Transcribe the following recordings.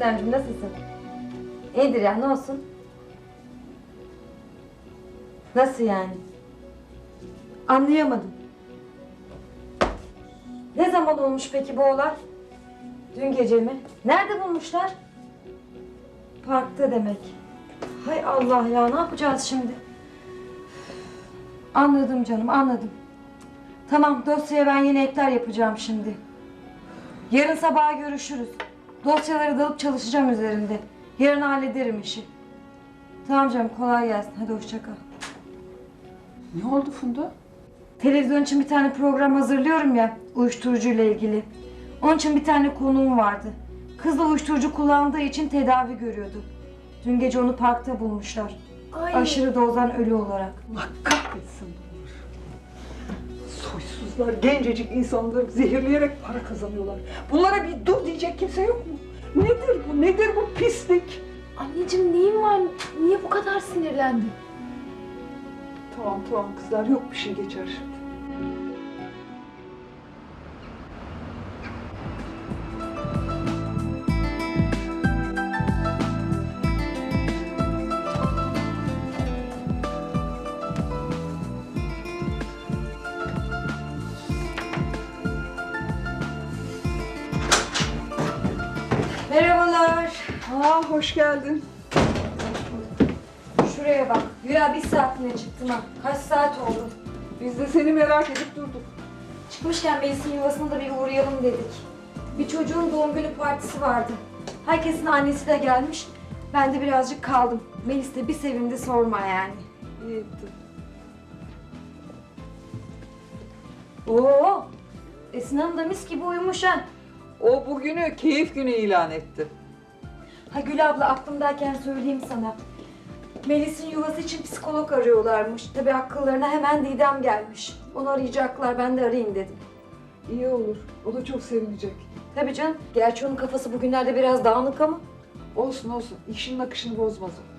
Şebnemciğim nasılsın? İyidir ya ne olsun? Nasıl yani? Anlayamadım. Ne zaman olmuş peki bu olay? Dün gece mi? Nerede bulmuşlar? Parkta demek. Hay Allah ya ne yapacağız şimdi? Anladım canım anladım. Tamam dosyaya ben yeni ekler yapacağım şimdi. Yarın sabaha görüşürüz. Dosyaları dalıp çalışacağım üzerinde. Yarın hallederim işi. Tamam canım kolay gelsin. Hadi hoşça kal. Ne oldu Funda? Televizyon için bir tane program hazırlıyorum ya uyuşturucuyla ilgili. Onun için bir tane konuğum vardı. Kız da uyuşturucu kullandığı için tedavi görüyordu. Dün gece onu parkta bulmuşlar. Ay. Aşırı dozdan ölü olarak. Allah kahretsin Onur. Soysuzlar gencecik insanları zehirleyerek para kazanıyorlar. Bunlara bir dur diyecek kimse yok mu? Nedir bu? Nedir bu pislik? Anneciğim neyin var? Niye bu kadar sinirlendin? Tamam tamam kızlar yok bir şey geçer şimdi. Hoş geldin. Şuraya bak. Güya bir saatine çıktım ha. Kaç saat oldu? Biz de seni merak edip durduk. Çıkmışken Melis'in yuvasına da bir uğrayalım dedik. Bir çocuğun doğum günü partisi vardı. Herkesin annesi de gelmiş. Ben de birazcık kaldım. Melis de bir sevindi sorma yani. İyi ettin. Oo! Esin Hanım da mis gibi uyumuş ha. O bugünü keyif günü ilan etti. Ha Gül abla aklımdayken söyleyeyim sana. Melis'in yuvası için psikolog arıyorlarmış. Tabii akıllarına hemen Didem gelmiş. Onu arayacaklar ben de arayayım dedim. İyi olur. O da çok sevinecek. Tabii canım. Gerçi onun kafası bugünlerde biraz dağınık ama. Olsun olsun. İşinin akışını bozmaz o.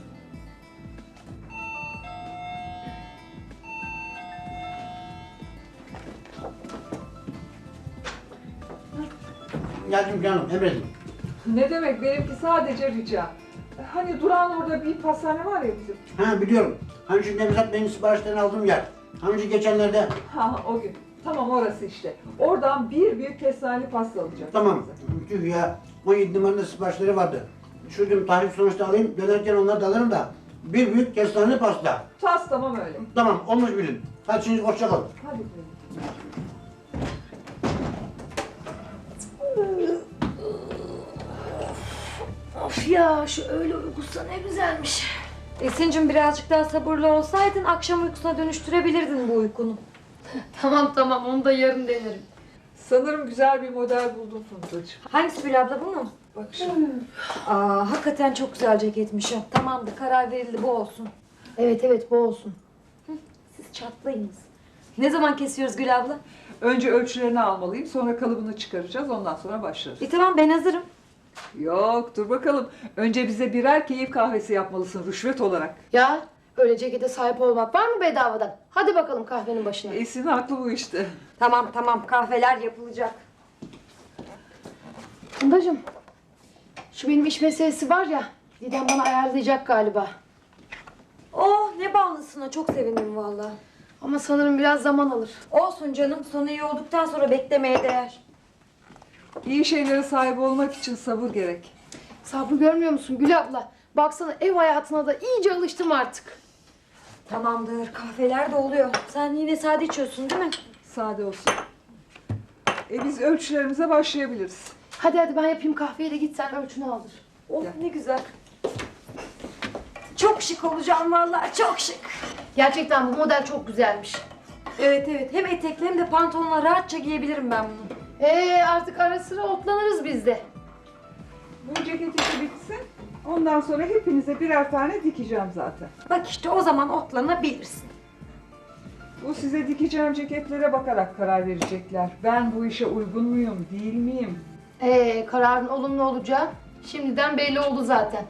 Geldim canım, emredin. Ne demek benimki sadece rica. Hani Duran orada bir pastane var ya bizim. Ha biliyorum. Hani şu Nevzat Bey'in siparişlerini aldığım yer. Hani şu geçenlerde, Ha o gün. Tamam orası işte. Oradan bir büyük kestaneli pasta alacağız. tamam. Tüh ya, 17 numaranın siparişleri vardı. Şu gün tarih sonuçta alayım, dönerken onları da alırım da. Bir büyük kestaneli pasta. Tas tamam öyle. Tamam, olmuş bilin. Hadi şimdi hoşça kalın. Hadi buyurun. Of ya şu öğle uykusu ne güzelmiş. Esin'cim birazcık daha sabırlı olsaydın akşam uykusuna dönüştürebilirdin bu uykunu. Tamam tamam onu da yarın denerim. Sanırım güzel bir model buldum Fundacığım. Hangisi Gül abla bu mu? Bak şimdi. Aa hakikaten çok güzel ceketmiş o. Tamamdır karar verildi bu olsun. Evet evet bu olsun. Siz çatlayınız. Ne zaman kesiyoruz Gül abla? Önce ölçülerini almalıyım. Sonra kalıbını çıkaracağız. Ondan sonra başlarız. E tamam ben hazırım. Yok dur bakalım. Önce bize birer keyif kahvesi yapmalısın rüşvet olarak. Ya öyle cekete sahip olmak var mı bedavadan? Hadi bakalım kahvenin başına. Esin haklı bu işte. Tamam tamam kahveler yapılacak. Fundacığım şu benim iş meselesi var ya Didem bana ayarlayacak galiba. Oh ne bağlısına çok sevindim vallahi. Ama sanırım biraz zaman alır. Olsun canım sonu iyi olduktan sonra beklemeye değer. İyi şeylere sahip olmak için sabır gerek. Sabrı görmüyor musun Gül abla? Baksana ev hayatına da iyice alıştım artık. Tamamdır kahveler de oluyor. Sen yine sade içiyorsun değil mi? Sade olsun. E biz ölçülerimize başlayabiliriz. Hadi hadi ben yapayım kahveyi de git sen ölçünü aldır. Oh Gel. ne güzel. Çok şık olacağım vallahi çok şık. Gerçekten bu model çok güzelmiş. Evet evet hem etekli hem de pantolonla rahatça giyebilirim ben bunu. Ee artık ara sıra otlanırız biz de. Bu ceket işi bitsin. Ondan sonra hepinize birer tane dikeceğim zaten. Bak işte o zaman otlanabilirsin. Bu size dikeceğim ceketlere bakarak karar verecekler. Ben bu işe uygun muyum, değil miyim? Ee kararın olumlu olacağı şimdiden belli oldu zaten.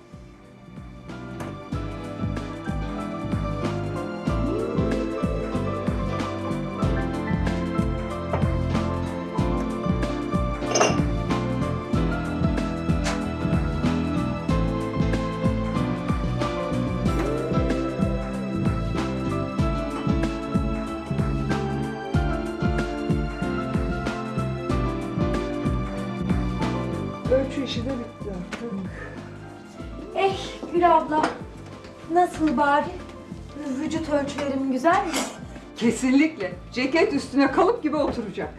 Bari? Vücut ölçülerim güzel mi? Kesinlikle. Ceket üstüne kalıp gibi oturacak.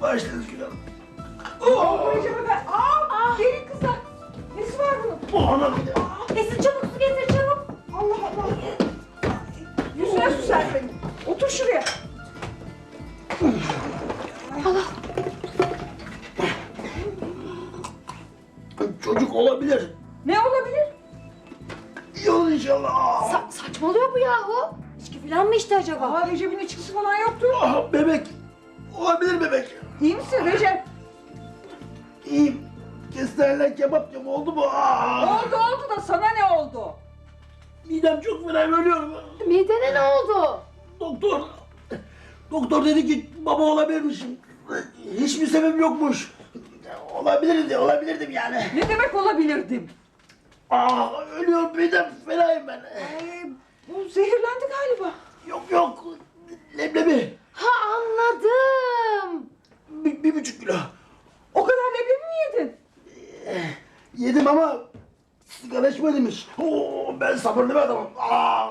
Başladınız Gül Hanım. Aa, Recep Efendi. Aa, gelin kızlar. Nesi var bunun? Ona bir de. Çabuk olabilirmişim. Hiçbir sebep yokmuş. Olabilirdi, olabilirdim yani. Ne demek olabilirdim? Aa, ölüyorum midem fenayım ben. Ee, bu zehirlendi galiba. Yok yok. Leblebi. Ha anladım. Bir, bir buçuk kilo. O kadar leblebi mi yedin? Yedim ama sigara içmedim hiç. Oo, ben sabırlı bir adamım. Aa,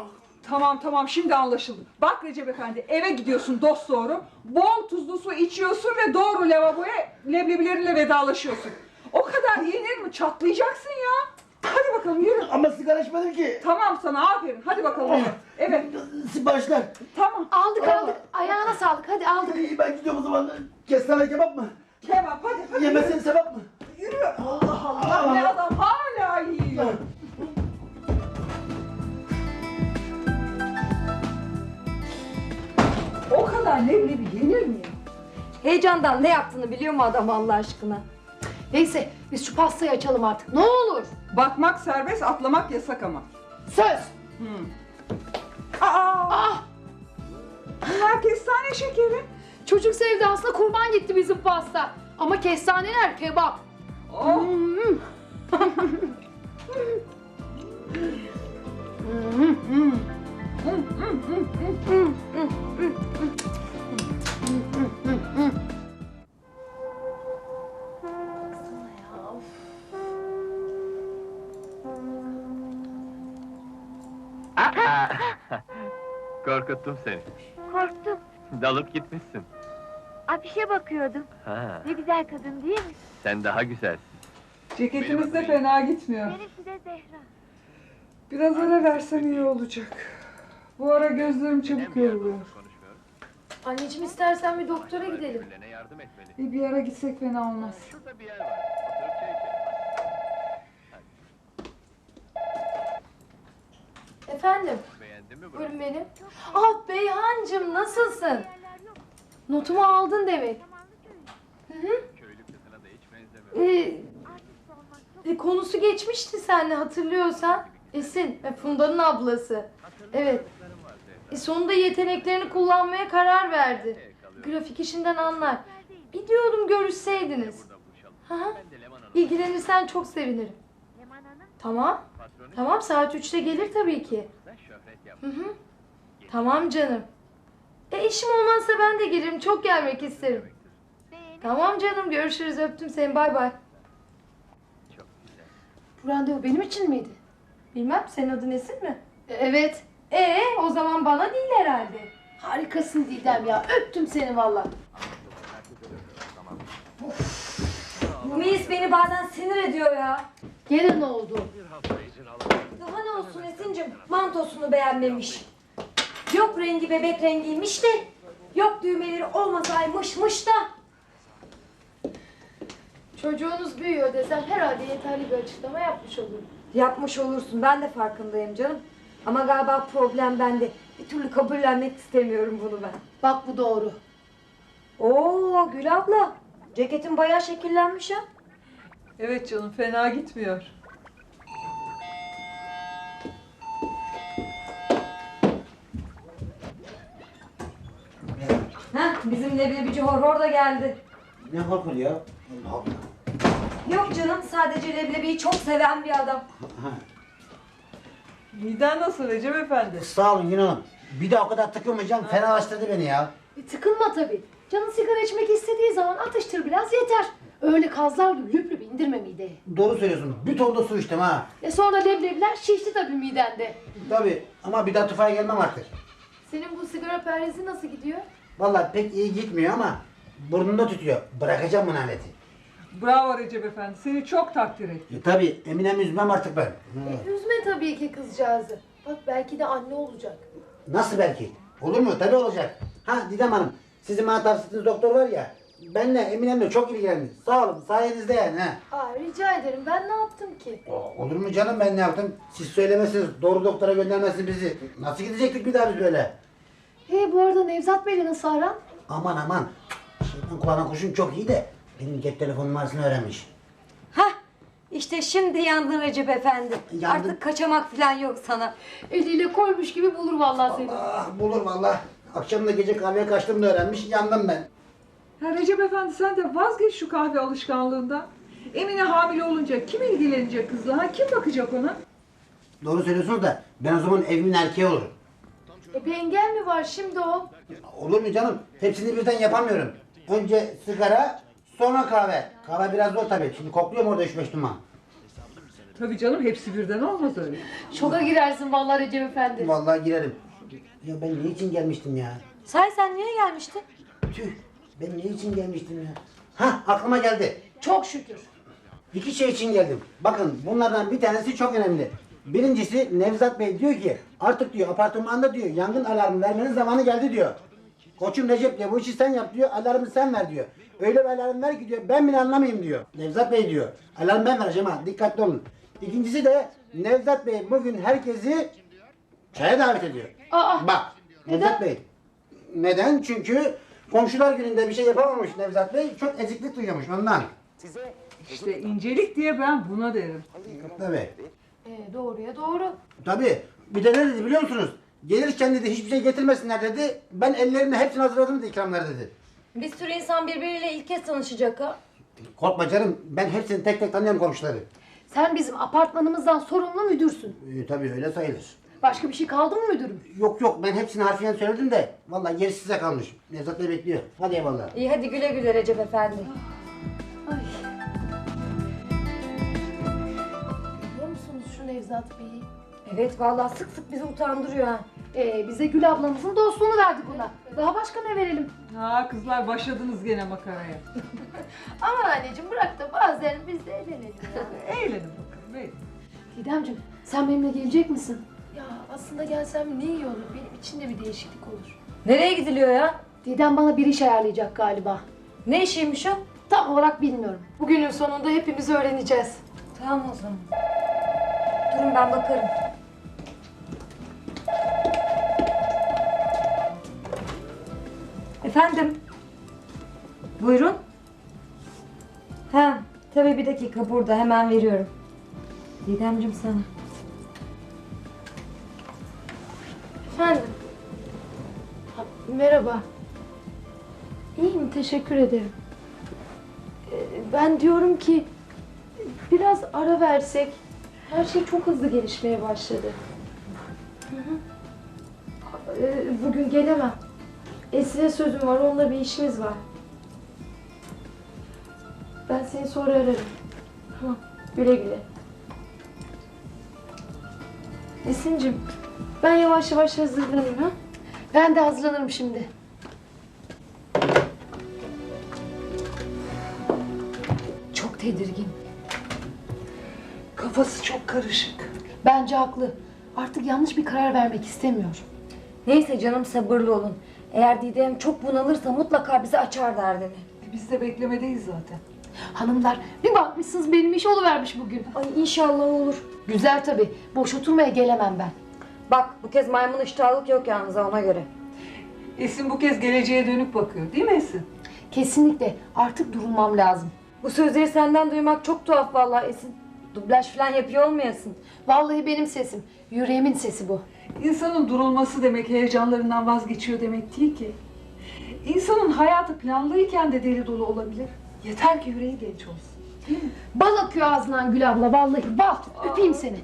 Tamam tamam şimdi anlaşıldı. Bak Recep Efendi eve gidiyorsun dost doğru. Bol tuzlu su içiyorsun ve doğru lavaboya leblebilerinle vedalaşıyorsun. O kadar yenir mi? Çatlayacaksın ya. Hadi bakalım yürü. ama sigara içmedim ki. Tamam sana aferin. Hadi bakalım eve. Evet Siparişler. tamam. Aldık aldık. Ayağına sağlık hadi aldık. İyi, Ben gidiyorum o zaman. Kestane kebap mı? Kebap hadi hadi. Yemesini sevap mı? Yürü. Allah Allah. Ne adam hala yiyor. Leblebi yenir mi ya? Heyecandan ne yaptığını biliyor mu adam Allah aşkına? Neyse biz şu pastayı açalım artık. Ne olur. Bakmak serbest, atlamak yasak ama. Söz. Aa, Ah bunlar kestane şekeri. çocuk sevdasına kurban gitti bizim pasta. Ama kestaneler kebap. Korkuttum seni. Korktum. Dalıp gitmişsin. Afişe bakıyordum. Ha, Ne güzel kadın değil mi? sen daha güzelsin. ceketimiz de fena gitmiyor. Benimki de Zehra. Biraz ara versem iyi olacak. Bu ara gözlerim çabuk yoruluyor. Anneciğim istersen bir doktora gidelim. Yardım etmeli. Bir, bir ara gitsek fena olmaz. Şurada bir yer var. Oturup çay içelim. Efendim? Buyurun benim. Ah Beyhancığım nasılsın? Notumu aldın demek. Hı hı. Köylü kızına da hiç benzemiyor. Ee, e, konusu geçmişti seninle hatırlıyorsan. Esin, e, Funda'nın ablası. Evet. E, sonunda yeteneklerini kullanmaya karar verdi. Kalıyorum. Grafik işinden anlar. Bir diyordum görüşseydiniz. Hı hı. İlgilenirsen çok sevinirim. Tamam. Tamam saat 3'te gelir tabii ki. Hı hı. Tamam canım. E işim olmazsa ben de gelirim. Çok gelmek isterim. Tamam canım görüşürüz öptüm seni bay bay. Bu randevu benim için miydi? Bilmem senin adın Esin mi? evet. E o zaman bana değil herhalde. Harikasın Didem ya öptüm seni valla. Bu mis beni bazen sinir ediyor ya. Gene ne oldu? Bir hafta için alalım. Daha ne olsun Esin'cim mantosunu beğenmemiş. Yok rengi bebek rengiymiş de. Yok düğmeleri olmasaymışmış da. Çocuğunuz büyüyor desem herhalde yeterli bir açıklama yapmış olurum. Yapmış olursun ben de farkındayım canım. Ama galiba problem bende. Bir türlü kabullenmek istemiyorum bunu ben. Bak bu doğru. Oo Gül abla. Ceketin bayağı şekillenmiş ha. Evet canım fena gitmiyor. Heh, bizim leblebici horhor da geldi. Ne korkun ya? Allah Allah. Yok canım sadece leblebiyi çok seven bir adam. Miden nasıl Recep Efendi? Sağ olun Yunan Hanım. Bir de o kadar takılmayacağım. Fenalaştırdı beni ya. E, tıkılma tabii. Canın sigara içmek istediği zaman atıştır biraz yeter. Öyle kazlar gibi lüp lüp indirme mideye. Doğru söylüyorsun. Bir ton da su içtim ha. E sonra leblebiler şişti tabii midende. Tabii ama bir daha tufaya gelmem artık. Senin bu sigara perhezi nasıl gidiyor? Vallahi pek iyi gitmiyor ama burnunda tutuyor. Bırakacağım bu laneti. Bravo Recep Efendi. Seni çok takdir ettim. E, tabii Eminem üzmem artık ben. Hı. E, üzme tabii ki kızcağızı. Bak belki de anne olacak. Nasıl belki? Olur mu? Tabii olacak. Ha Didem Hanım, sizin bana tavsiye ettiğiniz doktor var ya, benle Eminem'le çok ilgilendi. Sağ olun, sayenizde yani ha. Aa rica ederim ben ne yaptım ki? O- Olur mu canım ben ne yaptım? Siz söylemezsiniz, doğru doktora göndermezsiniz bizi. Nasıl gidecektik bir daha biz böyle? He bu arada Nevzat Bey'le nasıl aran? Aman aman. Şeytan kulağına kurşun çok iyi de benim cep telefon numarasını öğrenmiş. Hah işte şimdi yandın Recep Efendi. Yandım. Artık kaçamak falan yok sana. Eliyle koymuş gibi bulur vallahi seni. Ah bulur vallahi. Akşam da gece kahveye kaçtığımda öğrenmiş, yandım ben. Ha Recep Efendi sen de vazgeç şu kahve alışkanlığından. Emine hamile olunca kim ilgilenecek kızla? Ha kim bakacak ona? Doğru söylüyorsunuz da ben o zaman evimin erkeği olurum. E bir engel mi var şimdi o? Olur mu canım? Hepsini birden yapamıyorum. Önce sigara, sonra kahve. Kahve biraz zor tabii. Şimdi kokluyorum orada 3-5 duman. Tabii canım hepsi birden olmaz öyle. Şoka girersin vallahi Recep Efendi. Vallahi girerim. Ya ben ne için gelmiştim ya? Say sen niye gelmiştin? Tüh, ben ne için gelmiştim ya? Ha aklıma geldi. Çok şükür. İki şey için geldim. Bakın bunlardan bir tanesi çok önemli. Birincisi Nevzat Bey diyor ki artık diyor apartmanda diyor yangın alarmı vermenin zamanı geldi diyor. Koçum Recep diyor bu işi sen yap diyor alarmı sen ver diyor. Öyle bir alarm ver ki diyor ben bile anlamayayım diyor. Nevzat Bey diyor alarm ben vereceğim ha dikkatli olun. İkincisi de Nevzat Bey bugün herkesi çaya davet ediyor. Aa, Bak Neden? Nevzat Bey. Neden? Çünkü komşular gününde bir şey yapamamış Nevzat Bey. Çok eziklik duyuyormuş ondan. İşte incelik diye ben buna derim. Tabii. e, doğruya doğru. Tabii. Bir de ne dedi biliyor musunuz? Gelirken dedi hiçbir şey getirmesinler dedi. Ben ellerimle hepsini hazırladım dedi ikramları dedi. Bir sürü insan birbiriyle ilk kez tanışacak ha. Korkma canım. Ben hepsini tek tek tanıyorum komşuları. Sen bizim apartmanımızdan sorumlu müdürsün. Ee, tabii öyle sayılır. Başka bir şey kaldı mı müdürüm? Yok yok ben hepsini harfiyen söyledim de. Vallahi gerisi size kalmış. Nevzat Bey bekliyor. Hadi eyvallah. İyi hadi güle güle Recep Efendi. Ay. Biliyor musunuz şu Nevzat Bey'i? Evet vallahi sık sık bizi utandırıyor ha. Ee, bize Gül ablamızın dostluğunu verdik ona. Daha başka ne verelim? Ha kızlar başladınız gene makaraya. Aman anneciğim bırak da bazen biz de eğlenelim ya. Eğlenin bakalım. eğlenin. Didemciğim sen benimle gelecek misin? Ya aslında gelsem ne iyi olur. Benim için de bir değişiklik olur. Nereye gidiliyor ya? Didem bana bir iş ayarlayacak galiba. Ne işiymiş o? Tam olarak bilmiyorum. Bugünün sonunda hepimiz öğreneceğiz. Tamam o zaman. Durun ben bakarım. Efendim? Buyurun. Ha, tabii bir dakika burada hemen veriyorum. Didemciğim sana. Efendim? Ha, merhaba. İyiyim, teşekkür ederim. Ee, Ben diyorum ki biraz ara versek. Her şey çok hızlı gelişmeye başladı. Hı hı. Ee, Bugün gelemem. Esin'e sözüm var, onunla bir işimiz var. Ben seni sonra ararım. Tamam, güle güle. Esin'cim, ben yavaş yavaş hazırlanayım ha. Ben de hazırlanırım şimdi. Çok tedirgin. Kafası çok karışık. Bence haklı. Artık yanlış bir karar vermek istemiyor. Neyse canım sabırlı olun. Eğer Didem çok bunalırsa mutlaka bize açar derdini. E, Biz de beklemedeyiz zaten. Hanımlar bir bakmışsınız benim iş oluvermiş bugün. Ay inşallah olur. Güzel tabii. Boş oturmaya gelemem ben. Bak bu kez maymun iştahlık yok yalnız ha, ona göre. Esin bu kez geleceğe dönük bakıyor değil mi Esin? Kesinlikle artık durulmam lazım. Bu sözleri senden duymak çok tuhaf vallahi Esin. Dublaj falan yapıyor olmayasın. Vallahi benim sesim. Yüreğimin sesi bu. İnsanın durulması demek heyecanlarından vazgeçiyor demek değil ki. İnsanın hayatı planlıyken de deli dolu olabilir. Yeter ki yüreği genç olsun. Değil mi? Bal akıyor ağzından Gül abla vallahi bal. Öpeyim seni.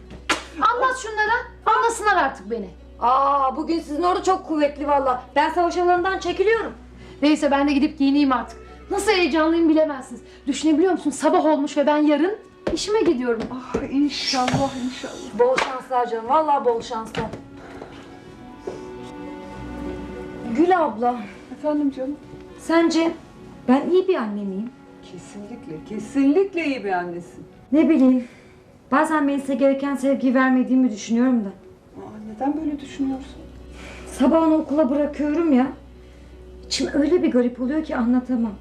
Anlat şunlara. Anlasınlar artık beni. Aa bugün sizin orada çok kuvvetli vallahi. Ben savaş alanından çekiliyorum. Neyse ben de gidip giyineyim artık. Nasıl heyecanlıyım bilemezsiniz. Düşünebiliyor musun? Sabah olmuş ve ben yarın işime gidiyorum. Ah inşallah inşallah. Bol şanslar canım. Vallahi bol şanslar. Gül abla, Efendim canım. sence ben iyi bir anne miyim? Kesinlikle, kesinlikle iyi bir annesin. Ne bileyim. Bazen Melis'e gereken sevgiyi vermediğimi düşünüyorum da. Aa, neden böyle düşünüyorsun? Sabah onu okula bırakıyorum ya. İçim öyle bir garip oluyor ki anlatamam.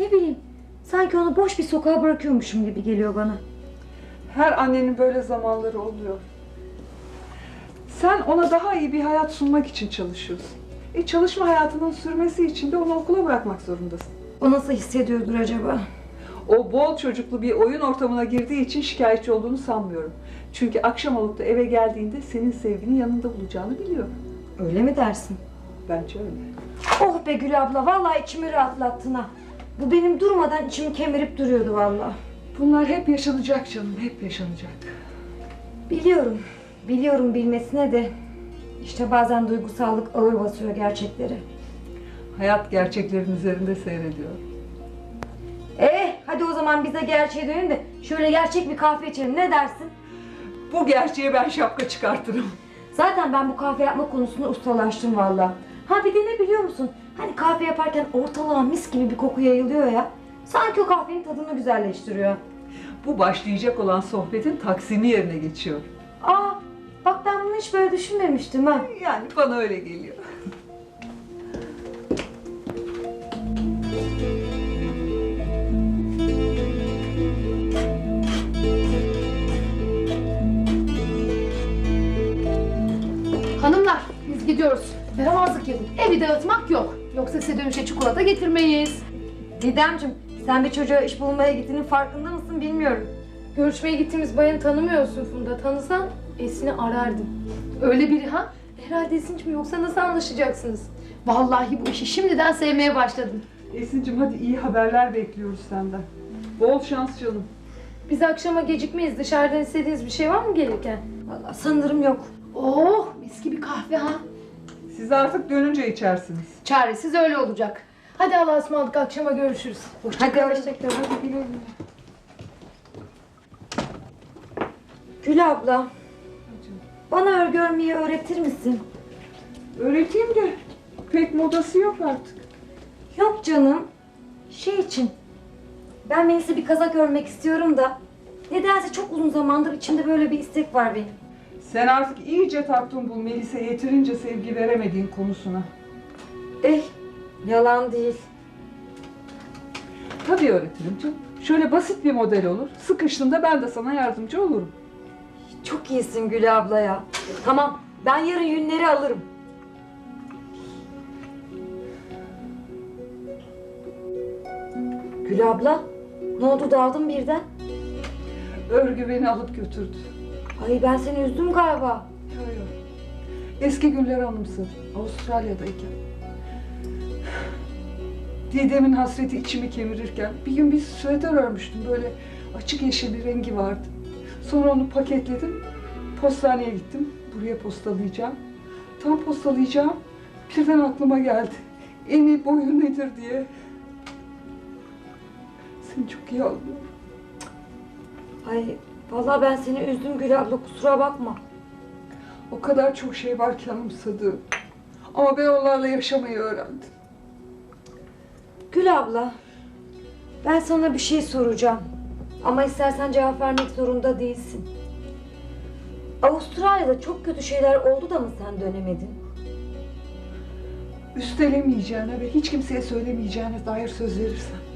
Ne bileyim. Sanki onu boş bir sokağa bırakıyormuşum gibi geliyor bana. Her annenin böyle zamanları oluyor. Sen ona daha iyi bir hayat sunmak için çalışıyorsun. E çalışma hayatının sürmesi için de onu okula bırakmak zorundasın. O nasıl hissediyordur acaba? O bol çocuklu bir oyun ortamına girdiği için şikayetçi olduğunu sanmıyorum. Çünkü akşam olup da eve geldiğinde senin sevgini yanında bulacağını biliyor. Öyle mi dersin? Bence öyle. Oh be Gül abla vallahi içimi rahatlattın ha. Bu benim durmadan içimi kemirip duruyordu vallahi. Bunlar hep yaşanacak canım, hep yaşanacak. Biliyorum. Biliyorum bilmesine de. İşte bazen duygusallık ağır basıyor gerçekleri. Hayat gerçeklerin üzerinde seyrediyor. Hadi o zaman bize gerçeğe dönelim de şöyle gerçek bir kahve içelim ne dersin? Bu gerçeğe ben şapka çıkartırım. Zaten ben bu kahve yapma konusunda ustalaştım valla. Ha bir de ne biliyor musun? Hani kahve yaparken ortalığa mis gibi bir koku yayılıyor ya. Sanki o kahvenin tadını güzelleştiriyor. Bu başlayacak olan sohbetin taksimi yerine geçiyor. Aa bak ben bunu hiç böyle düşünmemiştim ha. Yani bana öyle geliyor. Gidiyoruz. Yaramazlık yapın. Evi dağıtmak yok. Yoksa size dönüşe çikolata getirmeyiz. Didemciğim sen bir çocuğa iş bulmaya gittiğinin farkında mısın bilmiyorum. Görüşmeye gittiğimiz bayanı tanımıyorsun Funda. Tanısan Esin'i arardın. Öyle biri ha? Herhalde Esin'cim yoksa nasıl anlaşacaksınız? Vallahi bu işi şimdiden sevmeye başladım. Esin'cim hadi iyi haberler bekliyoruz senden. Bol şans canım. Biz akşama gecikmeyiz. Dışarıdan istediğiniz bir şey var mı gelirken? Valla sanırım yok. Oh mis gibi kahve ha. Siz artık dönünce içersiniz. Çaresiz öyle olacak. Hadi Allah'a ısmarladık akşama görüşürüz. Hadi hoşçakalın. Hadi güle güle. Gül abla bana örgü örmeyi öğretir misin? Öğreteyim de pek modası yok artık. Yok canım. Şey için. Ben Melis'e bir kazak örmek istiyorum da. Nedense çok uzun zamandır içimde böyle bir istek var benim. Sen artık iyice taktın bu Melis'e yeterince sevgi veremediğin konusuna. Eh, yalan değil. Tabii öğretirim canım. Şöyle basit bir model olur. Sıkıştığında ben de sana yardımcı olurum. Çok iyisin Gül abla ya. Tamam, ben yarın yünleri alırım. Gül abla, ne oldu daldın birden? Örgü beni alıp götürdü. Ay ben seni üzdüm galiba. Yo. Eski günleri anımsadım. Avustralya'dayken. Didem'in hasreti içimi kemirirken bir gün bir süveter örmüştüm. Böyle açık yeşil bir rengi vardı. Sonra onu paketledim. Postaneye gittim. Buraya postalayacağım. Tam postalayacağım. Birden aklıma geldi. Eni boyu nedir diye. Seni çok iyi anlıyorum. Ay vallahi ben seni üzdüm Gül abla kusura bakma. O kadar çok şey var ki anımsadığım. Ama ben onlarla yaşamayı öğrendim. Gül abla, ben sana bir şey soracağım. Ama istersen cevap vermek zorunda değilsin. Avustralya'da çok kötü şeyler oldu da mı sen dönemedin? üstelemeyeceğine ve hiç kimseye söylemeyeceğine dair söz verirsen.